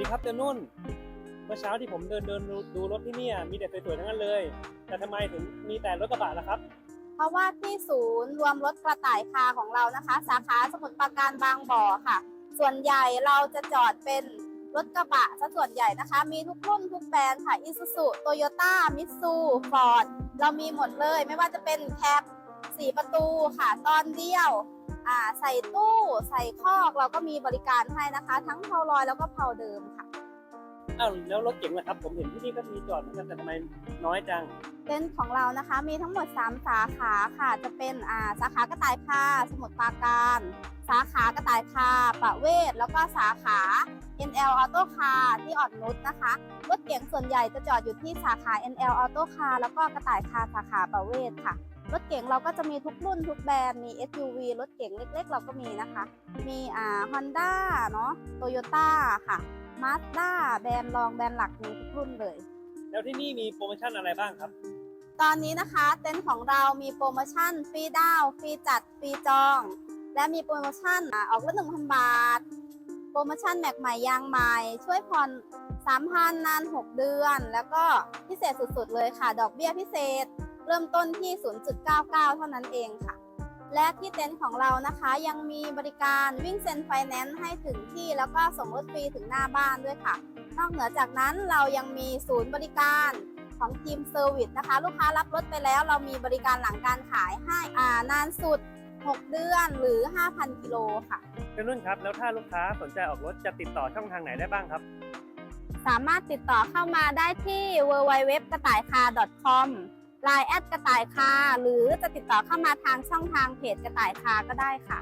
ดีครับเจ้านุ่น เมื่อเช้าที่ผมเดินเดินดูรถที่นี่มีแต่สวยๆทั้งนั้นเลย แต่ทำไมถึงมีแต่รถกระบะล่ะครับ เพราะว่าที่ศูนย์รวมรถกระต่ายคาของเรานะคะ สาขาสมุทรปราการบางบ่อค่ะ ส่วนใหญ่เราจะจอดเป็นรถกระบะซะส่วนใหญ่นะคะ มีทุกรุ่นทุกแบรนด์ค่ะ i s u z u Toyota Mitsu Ford เรามีหมดเลย ไม่ว่าจะเป็นแคปสี่ประตูค่ะ ตอนเดียว อ่าใส่ตู้ใส่คอกเราก็มีบริการให้นะคะ ทั้งเพาลอยแล้วก็เพาเดิมค่ะ อ้าวแล้วรถเก๋งล่ะครับ ผมเห็นที่นี่ก็มีจอดเหมือนกันแต่ทำไมน้อยจัง เต็นท์ของเรานะคะมีทั้งหมด 3 สาขาค่ะ จะเป็นอ่าสาขากระต่ายคาสมุทรปราการ สาขากระต่ายคาประเวศ แล้วก็สาขา NL Auto Car ที่อ่อนนุชนะคะ รถเก๋งส่วนใหญ่จะจอดอยู่ที่สาขา NL Auto Car แล้วก็กระต่ายคาสาขาประเวศค่ะ รถเก๋งเราก็จะมีทุกรุ่นทุกแบรนด์มี SUV รถเก๋งเล็ก ๆ เราก็มีนะคะ มีอ่า Honda เนาะ Toyota ค่ะ Mazda แบรนด์รองแบรนด์หลักมีทุกรุ่นเลย แล้วที่นี่มีโปรโมชั่นอะไรบ้างครับ ตอนนี้นะคะเต็นท์ของเรามีโปรโมชั่นฟรีดาวน์ฟรีจัดฟรีจอง และมีโปรโมชั่นอ่าออกรถหนึ่งพันบาท โปรโมชั่นแม็กใหม่ยางใหม่ช่วยผ่อน3,000นาน 6 เดือน แล้วก็พิเศษสุดๆเลยค่ะ ดอกเบี้ยพิเศษ เริ่มต้นที่ 0.99 เท่านั้นเองค่ะ และที่เต็นท์ของเรานะคะยังมีบริการวิ่งเซ็นไฟแนนซ์ให้ถึงที่แล้วก็ส่งรถฟรีถึงหน้าบ้านด้วยค่ะ นอกเหนือจากนั้นเรายังมีศูนย์บริการของทีมเซอร์วิสนะคะ ลูกค้ารับรถไปแล้วเรามีบริการหลังการขายให้อ่านานสุด 6 เดือนหรือ 5,000 กิโลค่ะเจ้านุ่นครับ แล้วถ้าลูกค้าสนใจออกรถจะติดต่อช่องทางไหนได้บ้างครับ สามารถติดต่อเข้ามาได้ที่ www กระต่ายคา .com l ล n e แอดกระต่ายคาหรือจะติดต่อเข้ามาทางช่องทางเพจกระต่ายคาก็ได้ค่ะ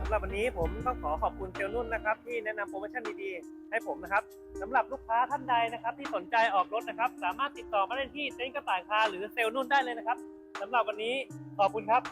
สำหรับวันนี้ผมต้องขอขอบคุณเซลลนุ่นนะครับ ที่แนะนำโปรโมชั่นดีๆ ให้ผมนะครับสำหรับลูกค้าท่านใดนะครับ ที่สนใจออกรถนะครับ สามารถติดต่อมาได้ที่เต็นท์กระต่ายคาหรือเซลลนุ่นได้เลยนะครับสำหรับวันนี้ขอบคุณครับ